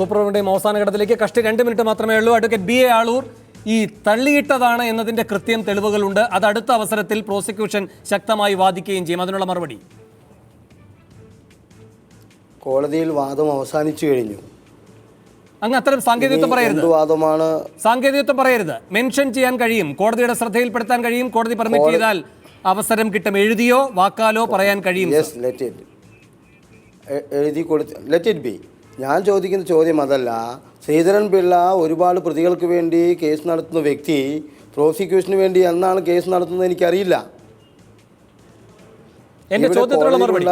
Super ഓവറിന്റെയും അവസാന ഘട്ടത്തിലേക്ക് കഷ്ടി രണ്ട് മിനിറ്റ് മാത്രമേ ഉള്ളൂ. അഡ്വക്കേറ്റ് ബി എ ആളൂർ ഈ തള്ളിയിട്ടതാണ് എന്നതിന്റെ കൃത്യം തെളിവുകളുണ്ട്. അത് അടുത്ത അവസരത്തിൽ പ്രോസിക്യൂഷൻ ശക്തമായി വാദിക്കുകയും ചെയ്യും. അതിനുള്ള മറുപടി. കോടതിയിൽ വാദം അവസാനിച്ചു കഴിഞ്ഞു. അങ്ങ് അത്തരം സാങ്കേതികത്വം പറയരുത്. വാദമാണ്? സാങ്കേതികത്വം പറയരുത്. മെൻഷൻ ചെയ്യാൻ കഴിയും. കോടതിയുടെ ശ്രദ്ധയിൽപ്പെടുത്താൻ കഴിയും. കോടതി പെർമിറ്റ് ചെയ്താൽ അവസരം കിട്ടും. എഴുതിയോ വാക്കാലോ പറയാൻ കഴിയും ലെറ്റ് ഇറ്റ് ബി ഞാൻ ചോദിക്കുന്ന ചോദ്യം അതല്ല. ശ്രീധരൻ പിള്ള ഒരുപാട് പ്രതികൾക്ക് വേണ്ടി കേസ് നടത്തുന്ന വ്യക്തി പ്രോസിക്യൂഷന് വേണ്ടി എന്നാണ് കേസ് നടത്തുന്നത് എനിക്കറിയില്ല. എന്റെ ചോദ്യത്തിനുള്ള മറുപടി.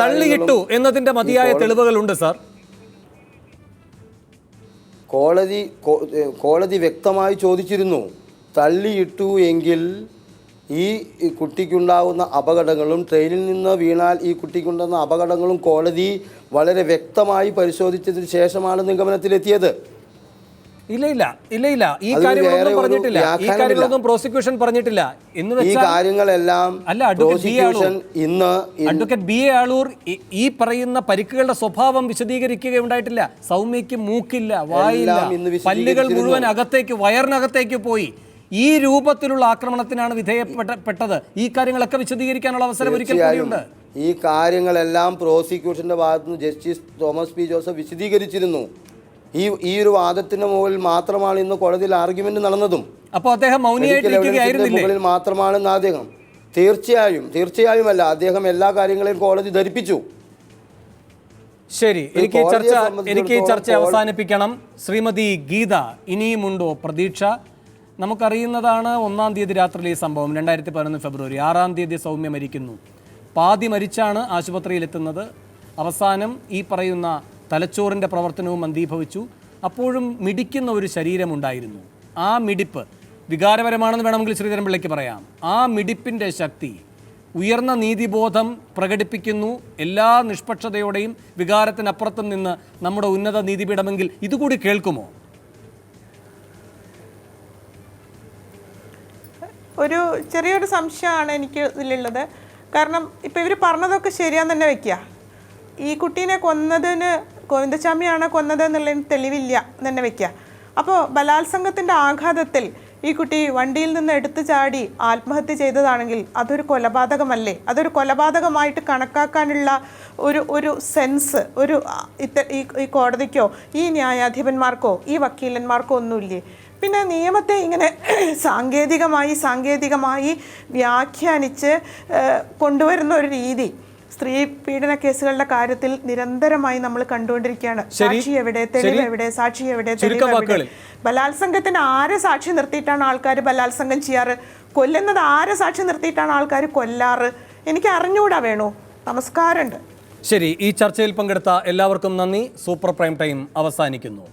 തള്ളിയിട്ടു എന്നതിന്റെ മതിയായ കോടതി- തെളിവുകളുണ്ട് സാർ. കോടതി കോടതി വ്യക്തമായി ചോദിച്ചിരുന്നു. തള്ളിയിട്ടു എങ്കിൽ ഈ ഈ കുട്ടിക്കുണ്ടാകുന്ന അപകടങ്ങളും ട്രെയിനിൽ നിന്ന് വീണാൽ ഈ കുട്ടിക്കുണ്ടാകുന്ന അപകടങ്ങളും കോടതി വളരെ വ്യക്തമായി പരിശോധിച്ചതിന് ശേഷമാണ് നിഗമനത്തിലെത്തിയത്. ഇല്ല ഇല്ല ഇല്ല ഇല്ല. ഈ കാര്യങ്ങളൊന്നും പറഞ്ഞിട്ടില്ല. ഈ. കാര്യങ്ങളൊന്നും പ്രോസിക്യൂഷൻ പറഞ്ഞിട്ടില്ല. എന്ന് ഈ കാര്യങ്ങളെല്ലാം അല്ല, അഡ്വക്കേറ്റ്. ഇന്ന് അഡ്വക്കേറ്റ് ബി എ ആളൂർ ഈ- പറയുന്ന പരിക്കുകളുടെ സ്വഭാവം വിശദീകരിക്കുകയുണ്ടായിട്ടില്ല. സൗമ്യക്ക് മൂക്കില്ല വായില്ല. പല്ലുകൾ. മുഴുവൻ അകത്തേക്ക് വയറിനകത്തേക്ക് പോയി. ഈ രൂപത്തിലുള്ള ആക്രമണത്തിനാണ് വിധേയപ്പെട്ടത് ഈ കാര്യങ്ങളൊക്കെ വിശദീകരിക്കാനുള്ള അവസരം ഒരിക്കൽ കൂടിയുണ്ട്. ഈ കാര്യങ്ങളെല്ലാം പ്രോസിക്യൂഷന്റെ ഭാഗത്തുനിന്ന് ജസ്റ്റിസ് തോമസ് പി ജോസഫ് വിശദീകരിച്ചിരുന്നു. ഈ ഈ ഒരു വാദത്തിന് മുകളിൽ മാത്രമാണ് ഇന്ന് കോടതിയിൽ ആർഗ്യുമെന്റ് നടന്നതും. അപ്പോൾ അദ്ദേഹം മുകളിൽ മാത്രമാണെന്ന് അദ്ദേഹം. തീർച്ചയായും തീർച്ചയായും അല്ല അദ്ദേഹം എല്ലാ കാര്യങ്ങളെയും കോടതി ധരിപ്പിച്ചു. ശരി എനിക്ക് ചർച്ച എനിക്ക് ഈ ചർച്ച അവസാനിപ്പിക്കണം. ശ്രീമതി ഗീത ഇനിയുമുണ്ടോ? പ്രതീക്ഷ. നമുക്കറിയുന്നതാണ് ഒന്നാം തീയതി രാത്രിയിലെ ഈ സംഭവം. രണ്ടായിരത്തി പതിനൊന്ന് ഫെബ്രുവരി ആറാം തീയതി സൗമ്യ മരിക്കുന്നു. പാതി മരിച്ചാണ് ആശുപത്രിയിലെത്തുന്നത്. അവസാനം ഈ പറയുന്ന തലച്ചോറിന്റെ പ്രവർത്തനവും മന്ദീഭവിച്ചു അപ്പോഴും മിടിക്കുന്ന ഒരു ശരീരമുണ്ടായിരുന്നു. ആ മിടിപ്പ് വികാരപരമാണെന്ന് വേണമെങ്കിൽ ശ്രീധരൻ പിള്ളയ്ക്ക് പറയാം. ആ മിടിപ്പിന്റെ ശക്തി ഉയർന്ന നീതിബോധം പ്രകടിപ്പിക്കുന്നു. എല്ലാ നിഷ്പക്ഷതയോടെയും വികാരത്തിനപ്പുറത്തും നിന്ന് നമ്മുടെ ഉന്നത നീതിപീഠമെങ്കിൽ ഇതുകൂടി കേൾക്കുമോ? ഒരു ചെറിയൊരു സംശയമാണ് എനിക്ക് ഇതിലുള്ളത്. കാരണം ഇപ്പോൾ ഇവർ പറഞ്ഞതൊക്കെ ശരിയാന്ന് തന്നെ വെക്കുക ഈ കുട്ടീനെ കൊന്നതിന് ഗോവിന്ദസ്വാമിയാണ് കൊന്നത് എന്നുള്ളതിന് തെളിവില്ല എന്ന് തന്നെ വെക്കുക അപ്പോൾ ബലാത്സംഗത്തിന്റെ ആഘാതത്തിൽ ഈ കുട്ടി വണ്ടിയിൽ നിന്ന് എടുത്തു ചാടി ആത്മഹത്യ ചെയ്തതാണെങ്കിൽ അതൊരു കൊലപാതകമല്ലേ? അതൊരു കൊലപാതകമായിട്ട് കണക്കാക്കാനുള്ള ഒരു ഒരു സെൻസ് ഒരു ഈ കോടതിക്കോ ഈ ന്യായാധിപന്മാർക്കോ ഈ വക്കീലന്മാർക്കോ ഒന്നുമില്ലേ? പിന്നെ നിയമത്തെ ഇങ്ങനെ സാങ്കേതികമായി സാങ്കേതികമായി വ്യാഖ്യാനിച്ച് കൊണ്ടുവരുന്ന ഒരു രീതി സ്ത്രീ പീഡന കേസുകളുടെ കാര്യത്തിൽ നിരന്തരമായി നമ്മൾ കണ്ടുകൊണ്ടിരിക്കുകയാണ്. സാക്ഷി എവിടെ തെളിവ് എവിടെ സാക്ഷി എവിടെ തെളിവ് എവിടെ. ബലാത്സംഗത്തിന് ആരെ സാക്ഷി നിർത്തിയിട്ടാണ് ആൾക്കാർ ബലാത്സംഗം ചെയ്യാറ്? കൊല്ലുന്നത് ആരെ സാക്ഷി നിർത്തിയിട്ടാണ് ആൾക്കാർ കൊല്ലാറ്? എനിക്ക് അറിഞ്ഞുകൂടാ വേണു. നമസ്കാരമുണ്ട്. ശരി ഈ ചർച്ചയിൽ പങ്കെടുത്ത എല്ലാവർക്കും നന്ദി. സൂപ്പർ പ്രൈം ടൈം അവസാനിക്കുന്നു.